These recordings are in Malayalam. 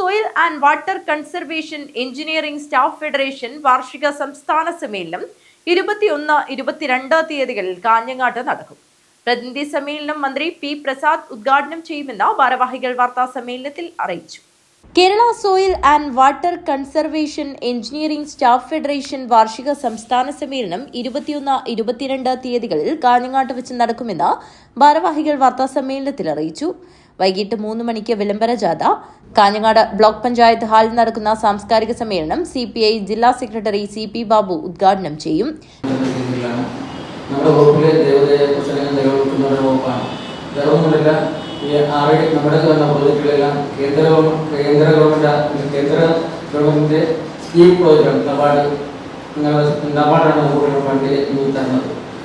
Soil and water conservation engineering staff federation വാർഷിക സംസ്ഥാന സമ്മേളനം ഇരുപത്തിയൊന്ന് ഇരുപത്തിരണ്ട് തീയതികളിൽ കാഞ്ഞങ്ങാട്ട് നടക്കും. പ്രതിനിധി സമ്മേളനം മന്ത്രി പി പ്രസാദ് ഉദ്ഘാടനം ചെയ്യുമെന്ന് ഭാരവാഹികൾ വാർത്താ സമ്മേളനത്തിൽ അറിയിച്ചു. Kerala soil and water conservation engineering staff federation വാർഷിക സംസ്ഥാന സമ്മേളനം ഇരുപത്തിയൊന്ന് ഇരുപത്തിരണ്ട് തീയതികളിൽ കാഞ്ഞങ്ങാട്ട് വെച്ച് നടക്കുമെന്ന് ഭാരവാഹികൾ വാർത്താ സമ്മേളനത്തിൽ അറിയിച്ചു വൈകിട്ട് മൂന്ന് മണിക്ക് വിളംബര ജാഥ കാഞ്ഞങ്ങാട് ബ്ലോക്ക് പഞ്ചായത്ത് ഹാളിൽ നടക്കുന്ന സാംസ്കാരിക സമ്മേളനം സി ജില്ലാ സെക്രട്ടറി സി പി ബാബു ഉദ്ഘാടനം ചെയ്യും. നമ്മുടെ വകുപ്പിലെ ദേവതയെ വേറൊന്നുമില്ല ഈ വന്ന പ്രോജക്റ്റുകളെല്ലാം കേന്ദ്ര കേന്ദ്ര ഗവൺമെന്റ് കേന്ദ്ര ഗവൺമെന്റ് സ്കീം പ്രോജക്റ്റാണ് നബാർഡ് നബാർഡാണ് നമുക്ക് ഫണ്ട്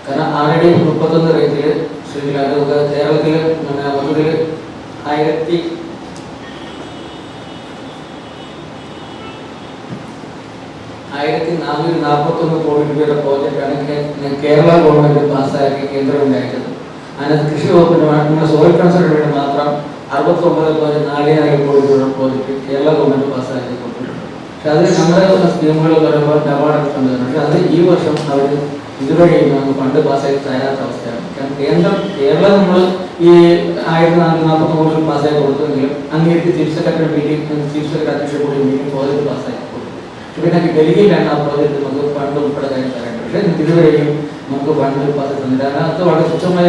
കാരണം ആൾറെഡി മുപ്പത്തൊന്ന് റേഞ്ചിൽ ശ്രീലങ്ക നമുക്ക് കേരളത്തിൽ ആയിരത്തി ആയിരത്തി നാനൂറ്റി നാൽപ്പത്തൊന്ന് കോടി രൂപയുടെ പ്രോജക്റ്റാണ് കേരള ഗവൺമെന്റ് പാസ്സാക്കി കേന്ദ്രം ഉണ്ടാക്കിയത് അതിനകത്ത് കൃഷി വകുപ്പിന് വേണ്ടി സോയിൽ കൺസൾട്ടിന് വേണ്ടി മാത്രം അറുപത്തൊമ്പത് പോയിന്റ് നാല് നാല് കോടി രൂപ പ്രോജക്റ്റ് കേരള ഗവൺമെന്റ് പാസ്സാക്കി കൊടുത്തിട്ടുണ്ട്. പക്ഷെ അതിൽ നമ്മുടെ സ്കീമുകൾ വരുമ്പോൾ തന്നിട്ടുണ്ട് പക്ഷെ അത് ഈ വർഷം അവർ ഇതുവഴി നമുക്ക് ഫണ്ട് പാസ്സാക്കി തരാത്ത അവസ്ഥയാണ്. കാരണം കേന്ദ്രം കേരളം നമ്മൾ ഈ ആയിരത്തി നാനൂറ്റി നാൽപ്പത്തി കോടി പാസ്സാക്കി കൊടുത്തെങ്കിലും അങ്ങേക്ക് chief secretary meeting chief secretary അധ്യക്ഷ കൂടി മീറ്റിംഗ് പ്രോജക്റ്റ് പാസ്സാക്കി കൊടുത്തു. പിന്നെ ഡൽഹിയിലാണ് ആ പ്രോജക്റ്റ് നമുക്ക് ഫണ്ട് ഉൾപ്പെടെ കാര്യം തരേണ്ടത് പക്ഷേ ഇതുവരെയും നമുക്ക് ഫണ്ട് പാസ് തന്നില്ല അതിനകത്ത് വളരെ തുച്ഛമായ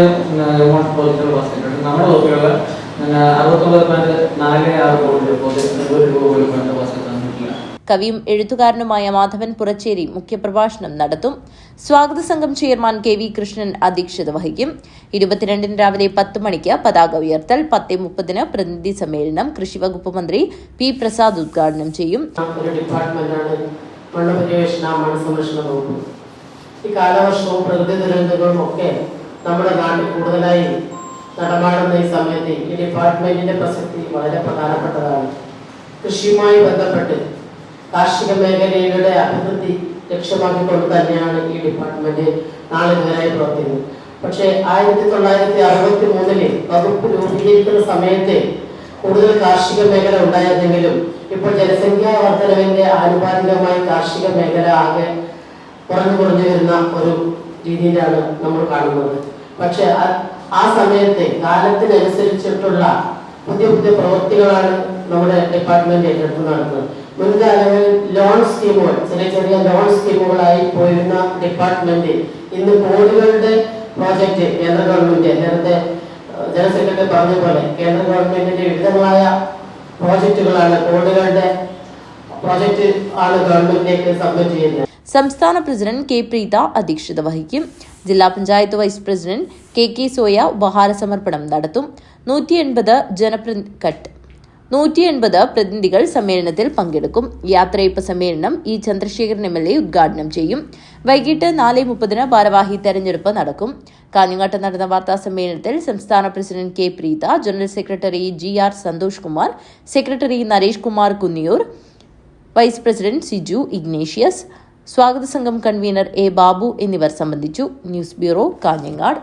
എമൗണ്ട് പോലത്തെ പാസ് ചെയ്തിട്ടുണ്ട് നമ്മുടെ വകുപ്പിലുള്ള പിന്നെ അറുപത്തൊമ്പത് പോയിന്റ് നാല് ആറ് കോടി ഒരു രൂപ പോലും ഫണ്ട് പാസ് തന്നിട്ടില്ല. കവിയും എഴുത്തുകാരനുമായ മാധവൻ പുറച്ചേരി മുഖ്യപ്രഭാഷണം നടത്തും. സ്വാഗത സംഘം ചെയർമാൻ കെ വി കൃഷ്ണൻ അധ്യക്ഷത വഹിക്കും. ഇരുപത്തിരണ്ടിന് രാവിലെ പത്ത് മണിക്ക് പതാക ഉയർത്തൽ പത്ത് മുപ്പതിന് പ്രതിനിധി സമ്മേളനം കൃഷിവകുപ്പ് മന്ത്രി പി പ്രസാദ് ഉദ്ഘാടനം ചെയ്യും. ഈ കാലവർഷവും പ്രകൃതി ദുരന്തങ്ങളും ഒക്കെ നമ്മുടെ നാട്ടിൽ കൂടുതലായി നടമാടുന്ന ഈ സമയത്ത് ഈ ഡിപ്പാർട്ട്മെന്റിന്റെ പ്രസക്തി വളരെ പ്രധാനപ്പെട്ടതാണ്. കൃഷിയുമായി ബന്ധപ്പെട്ട് കാർഷിക മേഖലയുടെ അഭിവൃദ്ധി ലക്ഷ്യമാക്കിക്കൊണ്ട് തന്നെയാണ് ഈ ഡിപ്പാർട്ട്മെന്റ് നാളിതുവരായി പ്രവർത്തിക്കുന്നത്. പക്ഷേ ആയിരത്തി തൊള്ളായിരത്തി അറുപത്തി മൂന്നിൽ വകുപ്പ് രൂപീകരിക്കുന്ന സമയത്ത് കൂടുതൽ കാർഷിക മേഖല ഉണ്ടായിരുന്നെങ്കിലും ഇപ്പോൾ ജനസംഖ്യാ വർധനവിന്റെ ആനുപാതികമായി കാർഷിക മേഖല ആകെ കുറഞ്ഞു കുറഞ്ഞു വരുന്ന ഒരു രീതിയിലാണ് നമ്മൾ കാണുന്നത്. പക്ഷെ ആ- സമയത്തെ കാലത്തിനനുസരിച്ചിട്ടുള്ള പുതിയ പുതിയ പ്രവൃത്തികളാണ് നമ്മുടെ ഡിപ്പാർട്ട്മെന്റ് ഏറ്റെടുത്ത് നടക്കുന്നത് മുൻകാലങ്ങളിൽ ലോൺ സ്കീമുകൾ ചെറിയ ചെറിയ ലോൺ സ്കീമുകളായി പോയിരുന്ന ഡിപ്പാർട്ട്മെന്റ് ഇന്ന് കോടികളുടെ പ്രോജക്റ്റ് കേന്ദ്ര ഗവൺമെന്റ് നേരത്തെ ജനറൽ സെക്രട്ടറി പറഞ്ഞ പോലെ കേന്ദ്ര ഗവൺമെന്റിന്റെ വിവിധങ്ങളായ പ്രോജക്റ്റുകളാണ് കോടികളുടെ പ്രോജക്റ്റ് ആണ് ഗവൺമെന്റിലേക്ക് സബ്മിറ്റ് ചെയ്യുന്നത്. സംസ്ഥാന പ്രസിഡന്റ് കെ പ്രീത അധ്യക്ഷത വഹിക്കും. ജില്ലാ panchayat vice president K K Soya ഉപഹാര സമർപ്പണം നടത്തും. നൂറ്റി എൺപത് ജനപ്രതി കട്ട്. നൂറ്റി എൺപത് പ്രതിനിധികൾ സമ്മേളനത്തിൽ പങ്കെടുക്കും. യാത്രയപ്പ് സമ്മേളനം E Chandrasekharan M L A ഉദ്ഘാടനം ചെയ്യും. വൈകിട്ട് നാല് മുപ്പതിന് ഭാരവാഹി തെരഞ്ഞെടുപ്പ് നടക്കും. കാഞ്ഞങ്ങാട്ട് നടന്ന വാർത്താ സമ്മേളനത്തിൽ സംസ്ഥാന president K Preetha general secretary G R Santhosh Kumar secretary Naresh Kumar Kunniyoor vice president Siju Ignatius സ്വാഗത സംഘം കൺവീനർ എ ബാബു എന്നിവർ സംബന്ധിച്ചു ന്യൂസ് ബ്യൂറോ കാഞ്ഞങ്ങാട്.